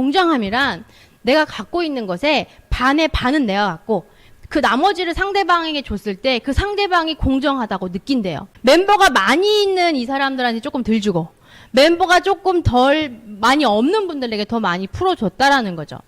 공정함이란 내가 갖고 있는 것에 반의 반은 내가 갖고 그 나머지를 상대방에게 줬을 때 그 상대방이 공정하다고 느낀대요. 멤버가 많이 있는 이 사람들한테 조금 덜 주고 멤버가 조금 덜 많이 없는 분들에게 더 많이 풀어줬다라는 거죠.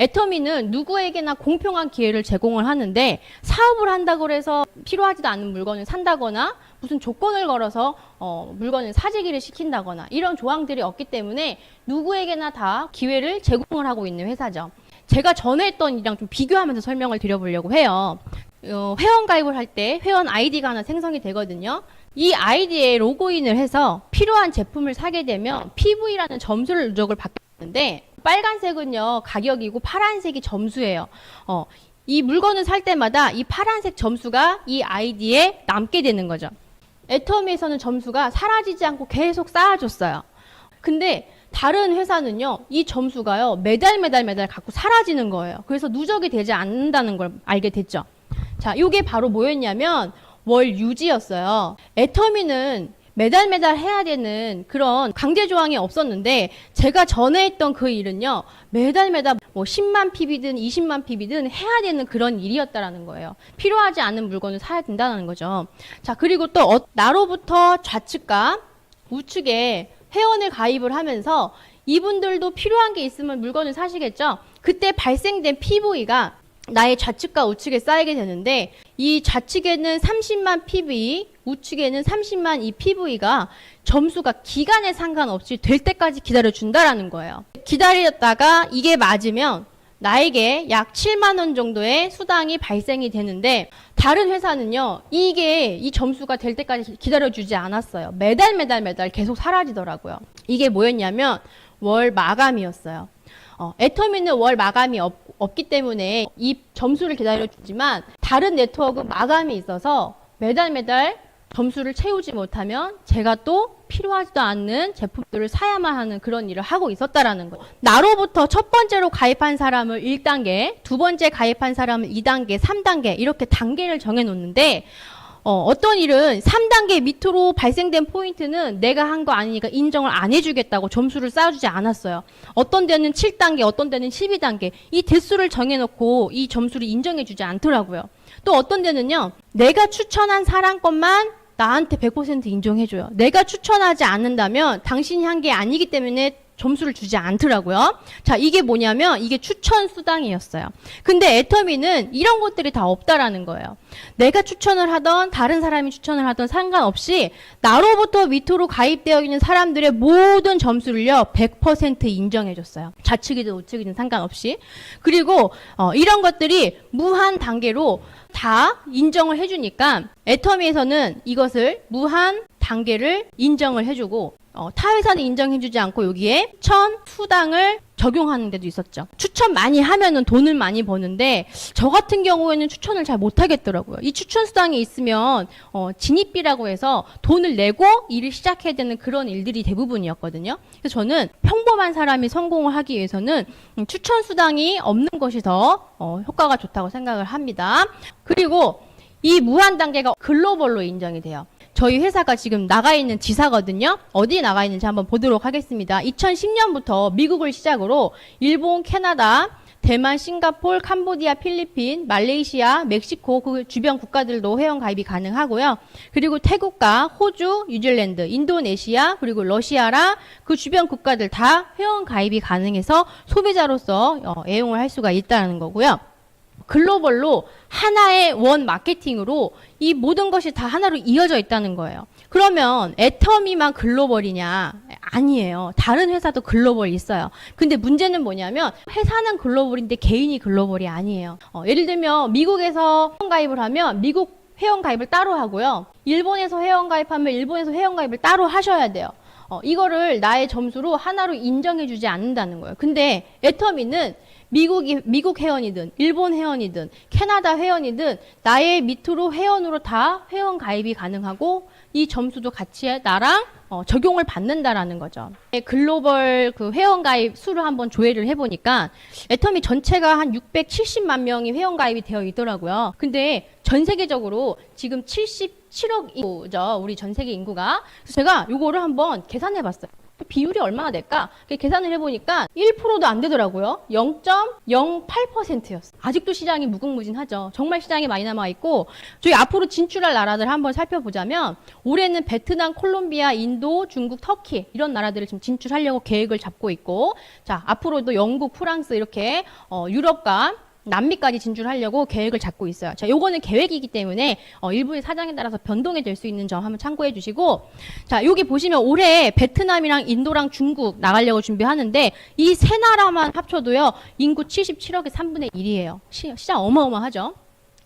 애터미는 누구에게나 공평한 기회를 제공을 하는데 사업을 한다고 해서 필요하지도 않은 물건을 산다거나 무슨 조건을 걸어서 어, 물건을 사재기를 시킨다거나 이런 조항들이 없기 때문에 누구에게나 다 기회를 제공을 하고 있는 회사죠. 제가 전에 했던 일이랑 좀 비교하면서 설명을 드려보려고 해요. 어, 회원 가입을 할 때 회원 아이디가 하나 생성이 되거든요. 이 아이디에 로그인을 해서 필요한 제품을 사게 되면 PV라는 점수를 누적을 받게 되는데 빨간색은요 가격이고 파란색이 점수예요. 어, 이 물건을 살 때마다 이 파란색 점수가 이 아이디에 남게 되는 거죠. 애터미에서는 점수가 사라지지 않고 계속 쌓아줬어요. 근데 다른 회사는요, 이 점수가요, 매달 매달 매달 갖고 사라지는 거예요. 그래서 누적이 되지 않는다는 걸 알게 됐죠. 자, 요게 바로 뭐였냐면, 월 유지였어요. 애터미는 매달 매달 해야 되는 그런 강제 조항이 없었는데, 제가 전에 했던 그 일은요, 매달 매달 뭐 10만 PB든 20만 PB든 해야 되는 그런 일이었다라는 거예요. 필요하지 않은 물건을 사야 된다는 거죠. 자, 그리고 또 어- 나로부터 좌측과 우측에 회원을 가입을 하면서 이분들도 필요한 게 있으면 물건을 사시겠죠? 그때 발생된 PV가 나의 좌측과 우측에 쌓이게 되는데 이 좌측에는 30만 PV, 우측에는 30만 이 PV가 점수가 기간에 상관없이 될 때까지 기다려 준다라는 거예요. 기다렸다가 이게 맞으면 나에게 약 7만 원 정도의 수당이 발생이 되는데 다른 회사는요 이게 이 점수가 될 때까지 기다려 주지 않았어요. 매달 매달 매달 계속 사라지더라고요. 이게 뭐였냐면 월 마감이었어요 어, 애터미는 월 마감이 없, 없기 때문에 이 점수를 기다려주지만 다른 네트워크 마감이 있어서 매달 매달 점수를 채우지 못하면 제가 또 필요하지도 않는 제품들을 사야만 하는 그런 일을 하고 있었다라는 거예요. 나로부터 첫 번째로 가입한 사람을 1단계, 두 번째 가입한 사람을 2단계, 3단계 이렇게 단계를 정해 놓는데 어, 어떤 일은 3단계 밑으로 발생된 포인트는 내가 한 거 아니니까 인정을 안 해주겠다고 점수를 쌓아주지 않았어요. 어떤 데는 7단계, 어떤 데는 12단계. 이 대수를 정해놓고 이 점수를 인정해주지 않더라고요. 또 어떤 데는요, 내가 추천한 사람 것만 나한테 100% 인정해줘요. 내가 추천하지 않는다면 당신이 한 게 아니기 때문에 점수를 주지 않더라고요. 자, 이게 뭐냐면 이게 추천 수당이었어요. 근데 애터미는 이런 것들이 다 없다라는 거예요. 내가 추천을 하던 다른 사람이 추천을 하던 상관없이 나로부터 밑으로 가입되어 있는 사람들의 모든 점수를요 100% 인정해 줬어요. 좌측이든 우측이든 상관없이 그리고 어, 이런 것들이 무한 단계로 다 인정을 해주니까 애터미에서는 이것을 무한 단계를 인정을 해주고 어, 타 회사는 인정해주지 않고 여기에 천 수당을 적용하는 데도 있었죠. 추천 많이 하면은 돈을 많이 버는데 저 같은 경우에는 추천을 잘 못하겠더라고요. 이 추천 수당이 있으면 어, 진입비라고 해서 돈을 내고 일을 시작해야 되는 그런 일들이 대부분이었거든요. 그래서 저는 평범한 사람이 성공을 하기 위해서는 음, 추천 수당이 없는 것이 더 어, 효과가 좋다고 생각을 합니다. 그리고 이 무한 단계가 글로벌로 인정이 돼요. 저희 회사가 지금 나가 있는 지사거든요. 어디에 나가 있는지 한번 보도록 하겠습니다. 2010년부터 미국을 시작으로 일본, 캐나다, 대만, 싱가폴, 캄보디아, 필리핀, 말레이시아, 멕시코 그 주변 국가들도 회원 가입이 가능하고요. 그리고 태국과 호주, 뉴질랜드, 인도네시아, 그리고 러시아라 그 주변 국가들 다 회원 가입이 가능해서 소비자로서 어, 애용을 할 수가 있다는 거고요. 글로벌로 하나의 원 마케팅으로 이 모든 것이 다 하나로 이어져 있다는 거예요. 그러면 애터미만 글로벌이냐? 아니에요. 다른 회사도 글로벌 있어요. 근데 문제는 뭐냐면 회사는 글로벌인데 개인이 글로벌이 아니에요. 어, 예를 들면 미국에서 회원 가입을 하면 미국 회원 가입을 따로 하고요. 일본에서 회원 가입하면 일본에서 회원 가입을 따로 하셔야 돼요. 어, 이거를 나의 점수로 하나로 인정해주지 않는다는 거예요. 근데 애터미는 미국이 미국 회원이든 일본 회원이든 캐나다 회원이든 나의 밑으로 회원으로 다 회원 가입이 가능하고 이 점수도 같이 나랑 어, 적용을 받는다라는 거죠. 네, 글로벌 그 회원 가입 수를 한번 조회를 해보니까 애터미 전체가 한 670만 명이 회원 가입이 되어 있더라고요. 근데 전 세계적으로 지금 77억 인구죠. 우리 전 세계 인구가. 그래서 제가 요거를 한번 계산해 봤어요. 비율이 얼마나 될까? 계산을 해보니까 1%도 안 되더라고요. 0.08%였어요. 아직도 시장이 무궁무진하죠. 정말 시장이 많이 남아있고, 저희 앞으로 진출할 나라들 한번 살펴보자면, 올해는 베트남, 콜롬비아, 인도, 중국, 터키, 이런 나라들을 지금 진출하려고 계획을 잡고 있고, 자, 앞으로도 영국, 프랑스, 이렇게, 어, 유럽과 남미까지 진출하려고 계획을 잡고 있어요. 자, 요거는 계획이기 때문에 어, 일부의 사정에 따라서 변동이 될수 있는 점 한번 참고해 주시고, 자, 여기 보시면 올해 베트남이랑 인도랑 중국 나가려고 준비하는데 이 세 나라만 합쳐도요 인구 77억의 3분의 1이에요. 시, 시장 어마어마하죠.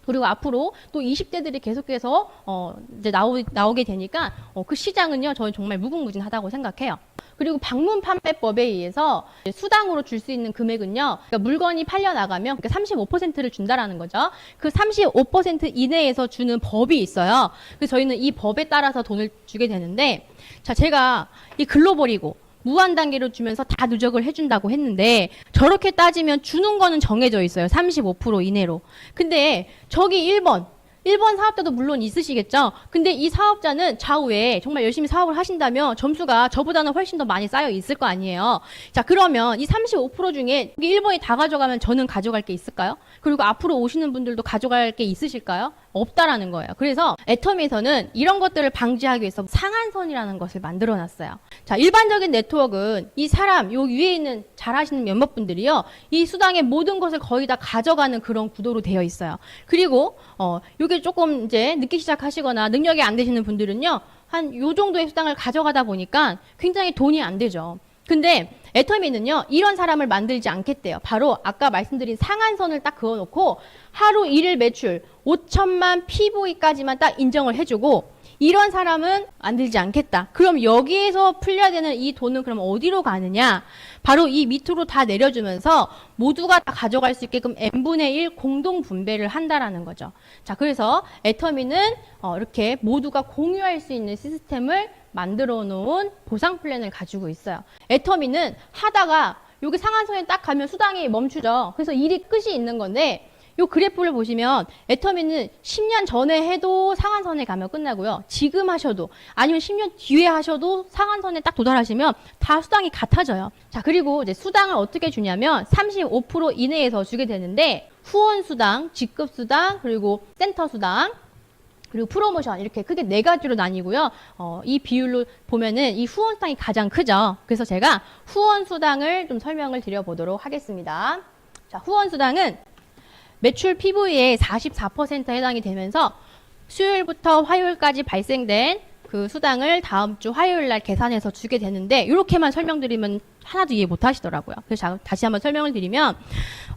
그리고 앞으로 또 20대들이 계속해서 어, 이제 나오, 나오게 되니까 어, 그 시장은요 저는 정말 무궁무진하다고 생각해요. 그리고 방문 판매법에 의해서 수당으로 줄 수 있는 금액은요. 그러니까 물건이 팔려 나가면 그러니까 35%를 준다라는 거죠. 그 35% 이내에서 주는 법이 있어요. 그래서 저희는 이 법에 따라서 돈을 주게 되는데 자 제가 이 글로벌이고 무한 단계로 주면서 다 누적을 해준다고 했는데 저렇게 따지면 주는 거는 정해져 있어요. 35% 이내로. 근데 저기 1번 1번 사업자도 물론 있으시겠죠. 근데 이 사업자는 좌우에 정말 열심히 사업을 하신다면 점수가 저보다는 훨씬 더 많이 쌓여 있을 거 아니에요. 자, 그러면 이 35% 중에 여기 1번이 다 가져가면 저는 가져갈 게 있을까요? 그리고 앞으로 오시는 분들도 가져갈 게 있으실까요? 없다라는 거예요. 그래서 애터미에서는 이런 것들을 방지하기 위해서 상한선이라는 것을 만들어 놨어요. 자, 일반적인 네트워크는 이 사람, 요 위에 있는 잘 하시는 몇몇 분들이요. 이 수당의 모든 것을 거의 다 가져가는 그런 구도로 되어 있어요. 그리고, 어, 요게 조금 이제 늦기 시작하시거나 능력이 안 되시는 분들은요. 한 요 정도의 수당을 가져가다 보니까 굉장히 돈이 안 되죠. 근데 애터미는요 이런 사람을 만들지 않겠대요. 바로 아까 말씀드린 상한선을 딱 그어놓고 하루 일일 매출 5천만 PV까지만 딱 인정을 해주고 이런 사람은 만들지 않겠다. 그럼 여기에서 풀려야 되는 이 돈은 그럼 어디로 가느냐? 바로 이 밑으로 다 내려주면서 모두가 다 가져갈 수 있게끔 n분의 1 공동 분배를 한다라는 거죠. 자, 그래서 애터미는 어, 이렇게 모두가 공유할 수 있는 시스템을 만들어 놓은 보상 플랜을 가지고 있어요. 애터미는 하다가 여기 상한선에 딱 가면 수당이 멈추죠. 그래서 일이 끝이 있는 건데 요 그래프를 보시면 애터미는 10년 전에 해도 상한선에 가면 끝나고요. 지금 하셔도 아니면 10년 뒤에 하셔도 상한선에 딱 도달하시면 다 수당이 같아져요. 자, 그리고 이제 수당을 어떻게 주냐면 35% 이내에서 주게 되는데 후원 수당, 직급 수당, 그리고 센터 수당 그리고 프로모션 이렇게 크게 네 가지로 나뉘고요. 어, 이 비율로 보면은 이 후원 수당이 가장 크죠. 그래서 제가 후원 수당을 좀 설명을 드려보도록 하겠습니다. 자, 후원 수당은 매출 PV의 44%에 해당이 되면서 수요일부터 화요일까지 발생된 그 수당을 다음 주 화요일 날 계산해서 주게 되는데 이렇게만 설명드리면 하나도 이해 못 하시더라고요. 그래서 자- 다시 한번 설명을 드리면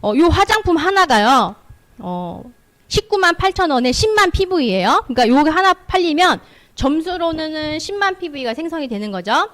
어, 요 화장품 하나가요. 어, 19만 8천 원에 10만 PV예요. 그러니까 요게 하나 팔리면 점수로는 10만 PV가 생성이 되는 거죠.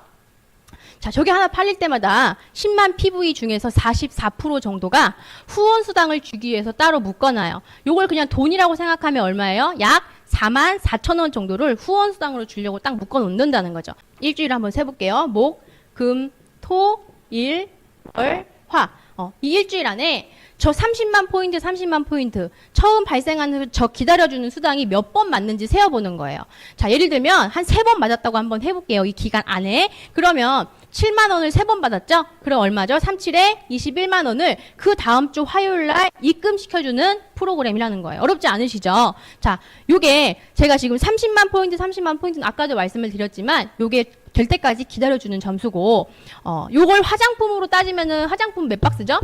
자, 저게 하나 팔릴 때마다 10만 PV 중에서 44% 정도가 후원 수당을 주기 위해서 따로 묶어놔요. 요걸 그냥 돈이라고 생각하면 얼마예요? 약 4만 4천 원 정도를 후원 수당으로 주려고 딱 묶어 놓는다는 거죠. 일주일 한번 세 볼게요. 목, 금, 토, 일, 월, 화. 어, 이 일주일 안에 저 30만 포인트, 30만 포인트 처음 발생하는 저 기다려주는 수당이 몇 번 맞는지 세어보는 거예요. 자, 예를 들면 한 세 번 맞았다고 한번 해볼게요. 이 기간 안에. 그러면 7만 원을 세 번 받았죠? 그럼 얼마죠? 37에 21만 원을 그 다음 주 화요일 날 입금시켜주는 프로그램이라는 거예요. 어렵지 않으시죠? 자, 요게 제가 지금 30만 포인트, 30만 포인트는 아까도 말씀을 드렸지만 요게 될 때까지 기다려주는 점수고, 어, 요걸 화장품으로 따지면은 화장품 몇 박스죠?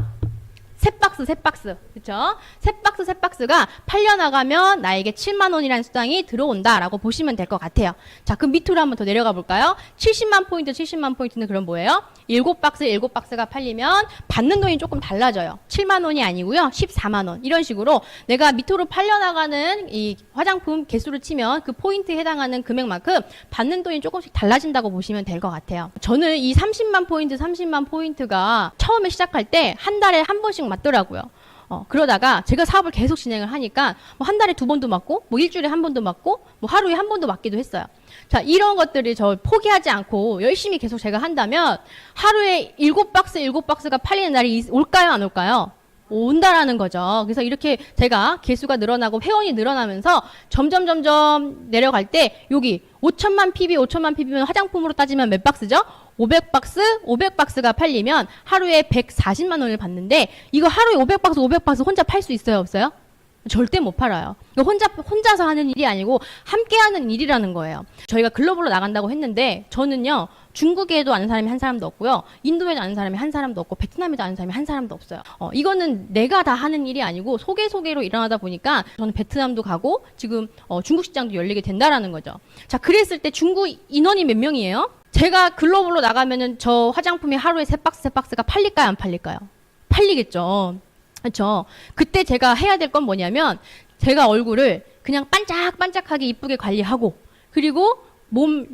세 박스, 세 박스. 그쵸? 세 박스, 세 박스가 팔려나가면 나에게 7만 원이라는 수당이 들어온다라고 보시면 될 것 같아요. 자, 그 밑으로 한번 더 내려가 볼까요? 70만 포인트, 70만 포인트는 그럼 뭐예요? 7박스, 7박스가 팔리면 받는 돈이 조금 달라져요. 7만 원이 아니고요. 14만 원. 이런 식으로 내가 밑으로 팔려 나가는 이 화장품 개수를 치면 그 포인트에 해당하는 금액만큼 받는 돈이 조금씩 달라진다고 보시면 될 것 같아요. 저는 이 30만 포인트, 30만 포인트가 처음에 시작할 때 한 달에 한 번씩 맞더라고요. 어, 그러다가 제가 사업을 계속 진행을 하니까 뭐 한 달에 두 번도 맞고 뭐 일주일에 한 번도 맞고 뭐 하루에 한 번도 맞기도 했어요. 자, 이런 것들이 저 포기하지 않고 열심히 계속 제가 한다면 하루에 일곱 박스, 일곱 박스가 팔리는 날이 있- 올까요, 안 올까요? 온다라는 거죠. 그래서 이렇게 제가 개수가 늘어나고 회원이 늘어나면서 점점 점점 내려갈 때 여기 5천만 PB, 5천만 PB면 화장품으로 따지면 몇 박스죠? 500박스, 500박스가 팔리면 하루에 140만 원을 받는데 이거 하루에 500박스, 500박스 혼자 팔 수 있어요, 없어요? 절대 못 팔아요. 혼자 혼자서 하는 일이 아니고 함께 하는 일이라는 거예요. 저희가 글로벌로 나간다고 했는데 저는요. 중국에도 아는 사람이 한 사람도 없고요. 인도에도 아는 사람이 한 사람도 없고 베트남에도 아는 사람이 한 사람도 없어요. 어, 이거는 내가 다 하는 일이 아니고 소개 소개로 일어나다 보니까 저는 베트남도 가고 지금 어, 중국 시장도 열리게 된다라는 거죠. 자, 그랬을 때 중국 인원이 몇 명이에요? 제가 글로벌로 나가면은 저 화장품이 하루에 세 박스 세 박스가 팔릴까요, 안 팔릴까요? 팔리겠죠. 그렇죠. 그때 제가 해야 될 건 뭐냐면 제가 얼굴을 그냥 반짝반짝하게 이쁘게 관리하고 그리고 몸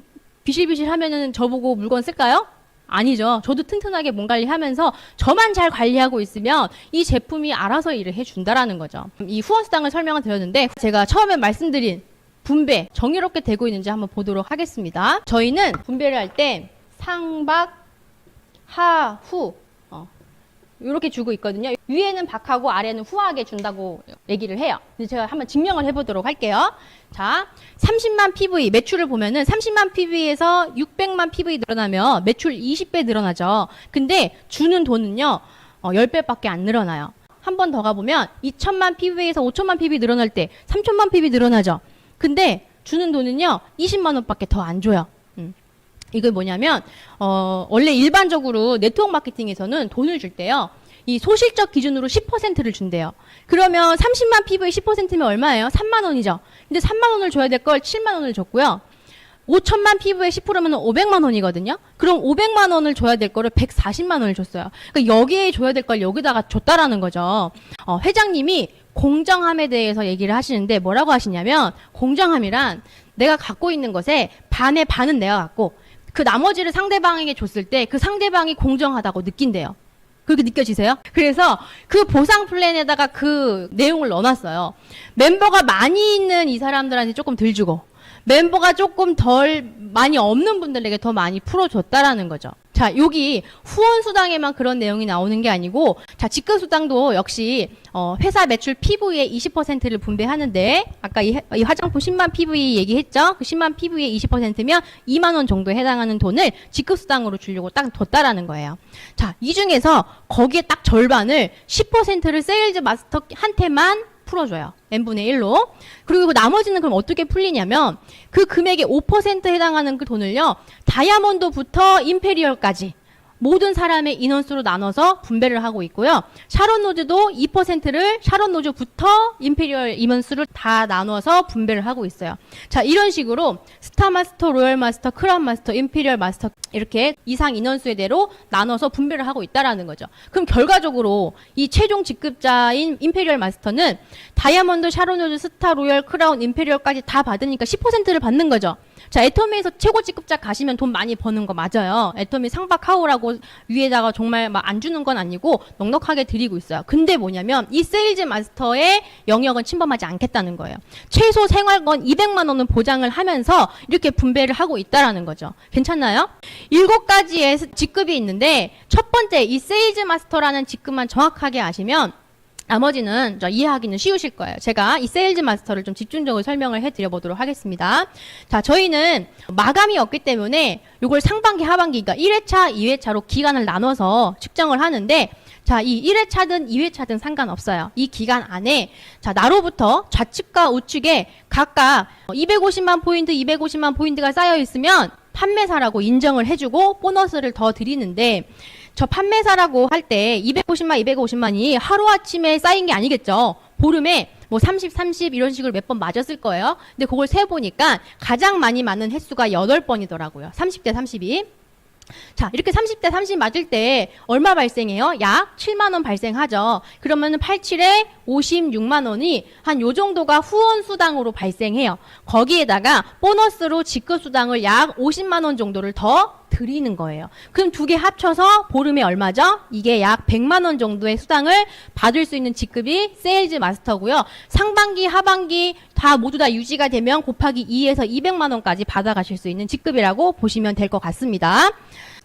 비실비실 하면은 저보고 물건 쓸까요? 아니죠. 저도 튼튼하게 몸 관리하면서 저만 잘 관리하고 있으면 이 제품이 알아서 일을 해준다라는 거죠. 이 후원수당을 설명을 드렸는데 제가 처음에 말씀드린 분배 정의롭게 되고 있는지 한번 보도록 하겠습니다. 저희는 분배를 할 때 상박, 하후 어, 이렇게 주고 있거든요. 위에는 박하고 아래는 후하게 준다고 얘기를 해요. 근데 제가 한번 증명을 해보도록 할게요. 자, 30만 PV 매출을 보면은 30만 PV에서 600만 PV 늘어나면 매출 20배 늘어나죠. 근데 주는 돈은요, 어, 10배밖에 안 늘어나요. 한 번 더 가보면 2천만 PV에서 5천만 PV 늘어날 때 3천만 PV 늘어나죠. 근데 주는 돈은요, 20만 원밖에 더 안 줘요. 음. 이게 뭐냐면 어, 원래 일반적으로 네트워크 마케팅에서는 돈을 줄 때요. 이 소실적 기준으로 10%를 준대요. 그러면 30만 PV 10%면 얼마예요? 3만 원이죠. 근데 3만 원을 줘야 될 걸 7만 원을 줬고요. 5천만 PV의 10%면 500만 원이거든요. 그럼 500만 원을 줘야 될 거를 140만 원을 줬어요. 그러니까 여기에 줘야 될 걸 여기다가 줬다라는 거죠. 어, 회장님이 공정함에 대해서 얘기를 하시는데 뭐라고 하시냐면 공정함이란 내가 갖고 있는 것에 반의 반은 내가 갖고 그 나머지를 상대방에게 줬을 때 그 상대방이 공정하다고 느낀대요. 그렇게 느껴지세요? 그래서 그 보상 플랜에다가 그 내용을 넣어놨어요. 멤버가 많이 있는 이 사람들한테 조금 덜 주고 멤버가 조금 덜 많이 없는 분들에게 더 많이 풀어줬다라는 거죠. 자, 여기 후원 수당에만 그런 내용이 나오는 게 아니고, 자, 직급 수당도 역시 어, 회사 매출 PV의 20%를 분배하는데, 아까 이, 해- 이 화장품 10만 PV 얘기했죠? 그 10만 PV의 20%면 2만 원 정도에 해당하는 돈을 직급 수당으로 주려고 딱 뒀다라는 거예요. 자, 이 중에서 거기에 딱 절반을 10%를 세일즈 마스터한테만 풀어줘요. n분의 1로. 그리고 그 나머지는 그럼 어떻게 풀리냐면 그 금액의 5% 해당하는 그 돈을요. 다이아몬드부터 임페리얼까지 모든 사람의 인원수로 나눠서 분배를 하고 있고요. 샤론 노즈도 2%를 샤론 노즈부터 임페리얼 인원수를 다 나눠서 분배를 하고 있어요. 자, 이런 식으로 스타 마스터, 로열 마스터, 크라운 마스터, 임페리얼 마스터 이렇게 이상 인원수대로 나눠서 분배를 하고 있다라는 거죠. 그럼 결과적으로 이 최종 직급자인 임페리얼 마스터는 다이아몬드, 샤론 노즈, 스타, 로열, 크라운, 임페리얼까지 다 받으니까 10%를 받는 거죠. 자, 애터미에서 최고 직급자 가시면 돈 많이 버는 거 맞아요. 애터미 상박하우라고 위에다가 정말 막 안 주는 건 아니고 넉넉하게 드리고 있어요. 근데 뭐냐면 이 세일즈 마스터의 영역은 침범하지 않겠다는 거예요. 최소 생활권 200만 원은 보장을 하면서 이렇게 분배를 하고 있다라는 거죠. 괜찮나요? 일곱 가지의 직급이 있는데 첫 번째 이 세일즈 마스터라는 직급만 정확하게 아시면 나머지는 저 이해하기는 쉬우실 거예요. 제가 이 세일즈 마스터를 좀 집중적으로 설명을 해드려 보도록 하겠습니다. 자, 저희는 마감이 없기 때문에 이걸 상반기, 하반기, 그러니까 1회차, 2회차로 기간을 나눠서 측정을 하는데 자, 이 1회차든 2회차든 상관없어요. 이 기간 안에 자, 나로부터 좌측과 우측에 각각 250만 포인트, 250만 포인트가 쌓여 있으면 판매사라고 인정을 해주고 보너스를 더 드리는데 저 판매사라고 할 때 250만, 250만이 하루아침에 쌓인 게 아니겠죠. 보름에 뭐 30, 30 이런 식으로 몇 번 맞았을 거예요. 근데 그걸 세보니까 가장 많이 맞는 횟수가 8번이더라고요. 30대 32. 자, 이렇게 30대 30 맞을 때 얼마 발생해요? 약 7만 원 발생하죠. 그러면은 87에 56만 원이 한 요 정도가 후원 수당으로 발생해요. 거기에다가 보너스로 직급 수당을 약 50만 원 정도를 더 드리는 거예요. 그럼 두 개 합쳐서 보름에 얼마죠? 이게 약 100만 원 정도의 수당을 받을 수 있는 직급이 세일즈 마스터고요. 상반기, 하반기 다 모두 다 유지가 되면 곱하기 2에서 200만 원까지 받아가실 수 있는 직급이라고 보시면 될 것 같습니다.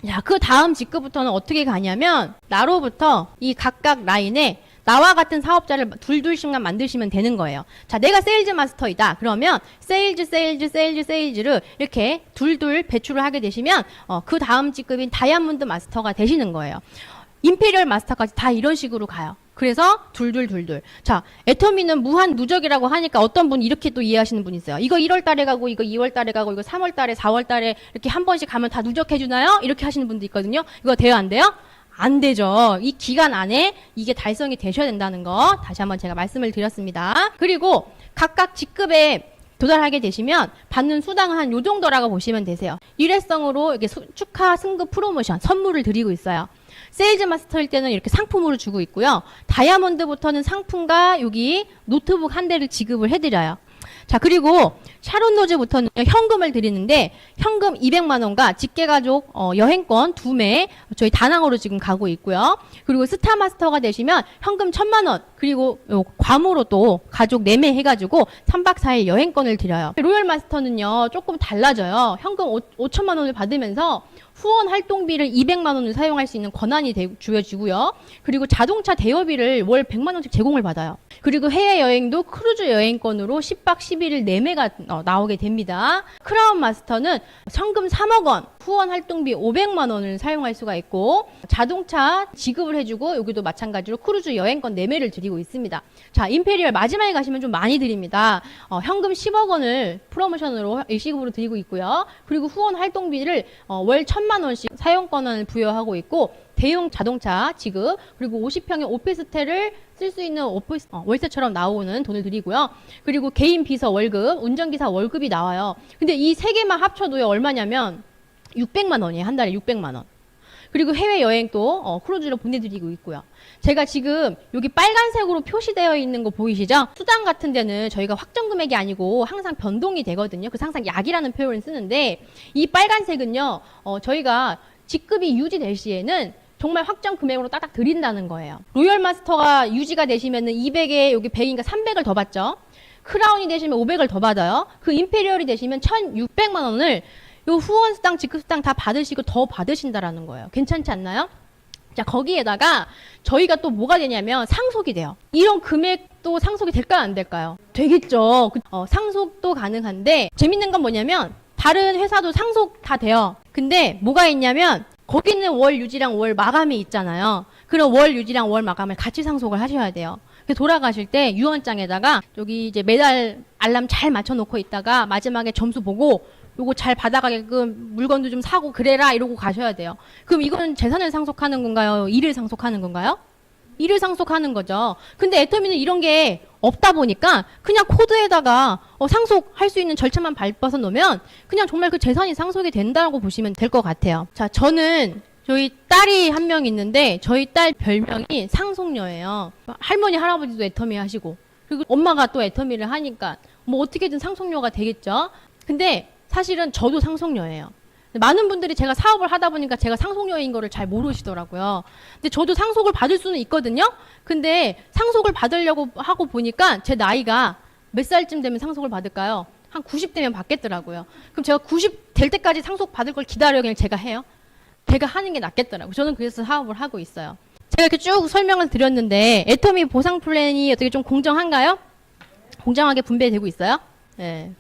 자, 그 다음 직급부터는 어떻게 가냐면 나로부터 이 각각 라인에 나와 같은 사업자를 둘둘씩만 만드시면 되는 거예요. 자, 내가 세일즈 마스터이다. 그러면 세일즈, 세일즈, 세일즈, 세일즈를 이렇게 둘둘 배출을 하게 되시면 어, 그 다음 직급인 다이아몬드 마스터가 되시는 거예요. 임페리얼 마스터까지 다 이런 식으로 가요. 그래서 둘둘둘둘. 자, 애터미는 무한 누적이라고 하니까 어떤 분 이렇게 또 이해하시는 분 있어요. 이거 1월 달에 가고 이거 2월 달에 가고 이거 3월 달에 4월 달에 이렇게 한 번씩 가면 다 누적해 주나요? 이렇게 하시는 분도 있거든요. 이거 돼요, 안 돼요? 안 되죠. 이 기간 안에 이게 달성이 되셔야 된다는 거 다시 한번 제가 말씀을 드렸습니다. 그리고 각각 직급에 도달하게 되시면 받는 수당은 한 요 정도라고 보시면 되세요. 일회성으로 이렇게 수- 축하 승급 프로모션 선물을 드리고 있어요. 세일즈 마스터일 때는 이렇게 상품으로 주고 있고요. 다이아몬드부터는 상품과 여기 노트북 한 대를 지급을 해드려요. 자, 그리고 샤론 노즈부터는 현금을 드리는데 현금 200만 원과 직계가족 어, 여행권 두 매 저희 다낭으로 지금 가고 있고요. 그리고 스타 마스터가 되시면 현금 1000만 원 그리고 요 괌으로 또 가족 4매 해가지고 3박 4일 여행권을 드려요. 로열 마스터는요 조금 달라져요. 현금 5, 5천만 원을 받으면서 후원 활동비를 200만 원을 사용할 수 있는 권한이 되- 주어지고요. 그리고 자동차 대여비를 월 100만 원씩 제공을 받아요. 그리고 해외 여행도 크루즈 여행권으로 10박 11일 4매가 어, 나오게 됩니다. 크라운 마스터는 현금 3억 원, 후원 활동비 500만 원을 사용할 수가 있고 자동차 지급을 해주고 여기도 마찬가지로 크루즈 여행권 4매를 드리고 있습니다. 자, 임페리얼 마지막에 가시면 좀 많이 드립니다. 어, 현금 10억 원을 프로모션으로 일시급으로 드리고 있고요. 그리고 후원 활동비를 어, 월 1000만 원씩 사용권을 부여하고 있고 대형 자동차 지급 그리고 50평의 오피스텔을 쓸 수 있는 오피스, 어, 월세처럼 나오는 돈을 드리고요. 그리고 개인 비서 월급, 운전기사 월급이 나와요. 근데 이 세 개만 합쳐도요 얼마냐면 600만 원이에요. 한 달에 600만 원. 그리고 해외 여행도 어, 크루즈로 보내드리고 있고요. 제가 지금 여기 빨간색으로 표시되어 있는 거 보이시죠? 수당 같은 데는 저희가 확정 금액이 아니고 항상 변동이 되거든요. 그래서 항상 약이라는 표현을 쓰는데 이 빨간색은요, 어, 저희가 직급이 유지될 시에는 정말 확정 금액으로 딱딱 드린다는 거예요. 로열 마스터가 유지가 되시면은 200에 여기 100인가 300을 더 받죠. 크라운이 되시면 500을 더 받아요. 그 임페리얼이 되시면 1,600만 원을 요 후원 수당, 직급 수당 다 받으시고 더 받으신다라는 거예요. 괜찮지 않나요? 자, 거기에다가 저희가 또 뭐가 되냐면 상속이 돼요. 이런 금액도 상속이 될까요? 안 될까요? 되겠죠. 그- 어, 상속도 가능한데 재밌는 건 뭐냐면 다른 회사도 상속 다 돼요. 근데 뭐가 있냐면 거기는 월 유지랑 월 마감이 있잖아요. 그럼 월 유지랑 월 마감을 같이 상속을 하셔야 돼요. 그래서 돌아가실 때 유언장에다가 여기 이제 매달 알람 잘 맞춰놓고 있다가 마지막에 점수 보고 요거 잘 받아가게끔 물건도 좀 사고 그래라 이러고 가셔야 돼요. 그럼 이건 재산을 상속하는 건가요? 일을 상속하는 건가요? 일을 상속하는 거죠. 근데 애터미는 이런 게 없다 보니까 그냥 코드에다가 어, 상속할 수 있는 절차만 밟아서 놓으면 그냥 정말 그 재산이 상속이 된다고 보시면 될 것 같아요. 자, 저는 저희 딸이 한 명 있는데 저희 딸 별명이 상속녀예요. 할머니 할아버지도 애터미 하시고 그리고 엄마가 또 애터미를 하니까 뭐 어떻게든 상속녀가 되겠죠. 근데 사실은 저도 상속녀예요. 많은 분들이 제가 사업을 하다 보니까 제가 상속녀인 거를 잘 모르시더라고요. 근데 저도 상속을 받을 수는 있거든요. 근데 상속을 받으려고 하고 보니까 제 나이가 몇 살쯤 되면 상속을 받을까요? 한 90대면 받겠더라고요. 그럼 제가 90 될 때까지 상속 받을 걸 기다려 그냥 제가 해요. 제가 하는 게 낫겠더라고요. 저는 그래서 사업을 하고 있어요. 제가 이렇게 쭉 설명을 드렸는데 애터미 보상 플랜이 어떻게 좀 공정한가요? 공정하게 분배되고 있어요? 네.